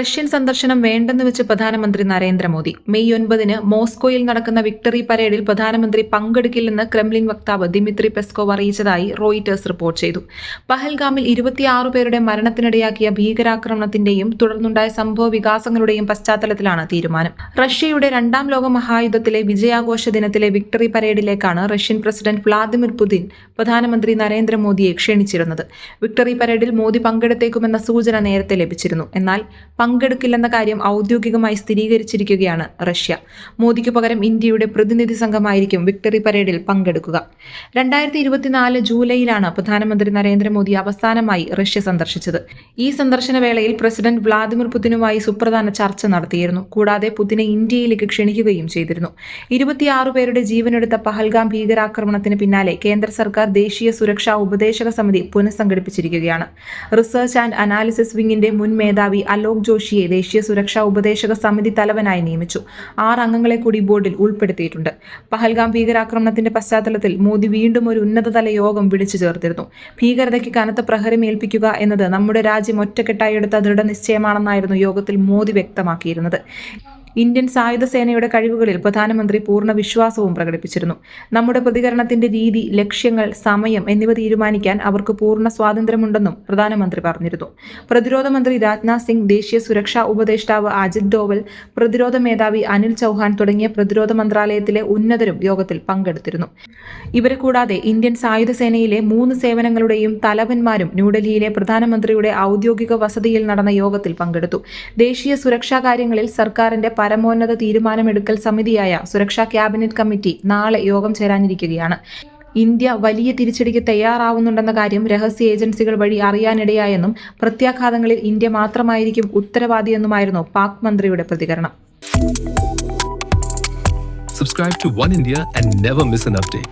Russian സന്ദർശനം വേണ്ടെന്ന് വെച്ച് പ്രധാനമന്ത്രി നരേന്ദ്രമോദി. മെയ് ഒൻപതിന് മോസ്കോയിൽ നടക്കുന്ന വിക്ടറി പരേഡിൽ പ്രധാനമന്ത്രി പങ്കെടുക്കില്ലെന്ന് ക്രെംലിൻ വക്താവ് ദിമിത്രി പെസ്കോവ് അറിയിച്ചതായി റോയിറ്റേഴ്സ് റിപ്പോർട്ട് ചെയ്തു. പഹൽഗാമിൽ ഇരുപത്തിയാറ് പേരുടെ മരണത്തിനിടയാക്കിയ ഭീകരാക്രമണത്തിന്റെയും തുടർന്നുണ്ടായ സംഭവ വികാസങ്ങളുടെയും പശ്ചാത്തലത്തിലാണ് തീരുമാനം. റഷ്യയുടെ രണ്ടാം ലോക മഹായുദ്ധത്തിലെ വിജയാഘോഷ ദിനത്തിലെ വിക്ടറി പരേഡിലേക്കാണ് റഷ്യൻ പ്രസിഡന്റ് വ്ളാദിമിർ പുതിൻ പ്രധാനമന്ത്രി നരേന്ദ്രമോദിയെ ക്ഷണിച്ചിരുന്നത്. വിക്ടറി പരേഡിൽ മോദി പങ്കെടുത്തേക്കുമെന്ന സൂചന നേരത്തെ ലഭിച്ചിരുന്നു. എന്നാൽ പങ്കെടുക്കില്ലെന്ന കാര്യം ഔദ്യോഗികമായി സ്ഥിരീകരിച്ചിരിക്കുകയാണ് റഷ്യ. മോദിക്കു പകരം ഇന്ത്യയുടെ പ്രതിനിധി സംഘമായിരിക്കും വിക്ടറി പരേഡിൽ പങ്കെടുക്കുക. രണ്ടായിരത്തി ഇരുപത്തിനാല് ജൂലൈയിലാണ് പ്രധാനമന്ത്രി നരേന്ദ്രമോദി അവസാനമായി റഷ്യ സന്ദർശിച്ചത്. ഈ സന്ദർശന വേളയിൽ പ്രസിഡന്റ് വ്ളാദിമിർ പുതിനുമായി സുപ്രധാന ചർച്ച നടത്തിയിരുന്നു. കൂടാതെ പുതിനെ ഇന്ത്യയിലേക്ക് ക്ഷണിക്കുകയും ചെയ്തിരുന്നു. ഇരുപത്തിയാറ് പേരുടെ ജീവനെടുത്ത പഹൽഗാം ഭീകരാക്രമണത്തിന് പിന്നാലെ കേന്ദ്ര സർക്കാർ ദേശീയ സുരക്ഷാ ഉപദേശക സമിതി പുനഃസംഘടിപ്പിച്ചിരിക്കുകയാണ്. റിസർച്ച് ആൻഡ് അനാലിസിസ് വിങ്ങിന്റെ മുൻ മേധാവി അലോക് ജോഷിയെ ദേശീയ സുരക്ഷാ ഉപദേശക സമിതി തലവനായി നിയമിച്ചു. ആറ് അംഗങ്ങളെ കൂടി ബോർഡിൽ ഉൾപ്പെടുത്തിയിട്ടുണ്ട്. പഹൽഗാം ഭീകരാക്രമണത്തിന്റെ പശ്ചാത്തലത്തിൽ മോദി വീണ്ടും ഒരു ഉന്നതതല യോഗം വിളിച്ചു ചേർത്തിരുന്നു. ഭീകരതയ്ക്ക് കനത്ത പ്രഹരം ഏൽപ്പിക്കുക എന്നത് നമ്മുടെ രാജ്യം ഒറ്റക്കെട്ടായി എടുത്ത ദൃഢനിശ്ചയമാണെന്നായിരുന്നു യോഗത്തിൽ മോദി വ്യക്തമാക്കിയിരുന്നത്. ഇന്ത്യൻ സായുധ സേനയുടെ കഴിവുകളിൽ പ്രധാനമന്ത്രി പൂർണ വിശ്വാസവും പ്രകടിപ്പിച്ചിരുന്നു. നമ്മുടെ പ്രതികരണത്തിന്റെ രീതി ലക്ഷ്യങ്ങൾ സമയം എന്നിവ തീരുമാനിക്കാൻ അവർക്ക് പൂർണ സ്വാതന്ത്ര്യമുണ്ടെന്നും പ്രധാനമന്ത്രി പറഞ്ഞിരുന്നു. പ്രതിരോധ മന്ത്രി രാജ്നാഥ് സിംഗ് ദേശീയ സുരക്ഷാ ഉപദേഷ്ടാവ് അജിത് ഡോവൽ പ്രതിരോധ മേധാവി അനിൽ ചൗഹാൻ തുടങ്ങിയ പ്രതിരോധ മന്ത്രാലയത്തിലെ ഉന്നതരും യോഗത്തിൽ പങ്കെടുത്തിരുന്നു. ഇവരെ കൂടാതെ ഇന്ത്യൻ സായുധ സേനയിലെ മൂന്ന് സേവനങ്ങളുടെയും തലവന്മാരും ന്യൂഡൽഹിയിലെ പ്രധാനമന്ത്രിയുടെ ഔദ്യോഗിക വസതിയിൽ നടന്ന യോഗത്തിൽ പങ്കെടുത്തു. ദേശീയ സുരക്ഷാ കാര്യങ്ങളിൽ സർക്കാരിന്റെ പരമോന്നത തീരുമാനമെടുക്കൽ സമിതിയായ സുരക്ഷാ ക്യാബിനറ്റ് കമ്മിറ്റി നാളെ യോഗം ചേരാനിരിക്കുകയാണ് ഇന്ത്യ വലിയ തിരിച്ചടിക്ക് തയ്യാറാവുന്നുണ്ടെന്ന കാര്യം രഹസ്യ ഏജൻസികൾ വഴി അറിയാനിടയായെന്നും പ്രത്യാഘാതങ്ങളിൽ ഇന്ത്യ മാത്രമായിരിക്കും ഉത്തരവാദിയെന്നുമായിരുന്നു പാക് മന്ത്രിയുടെ പ്രതികരണം Subscribe to One India and never miss an update.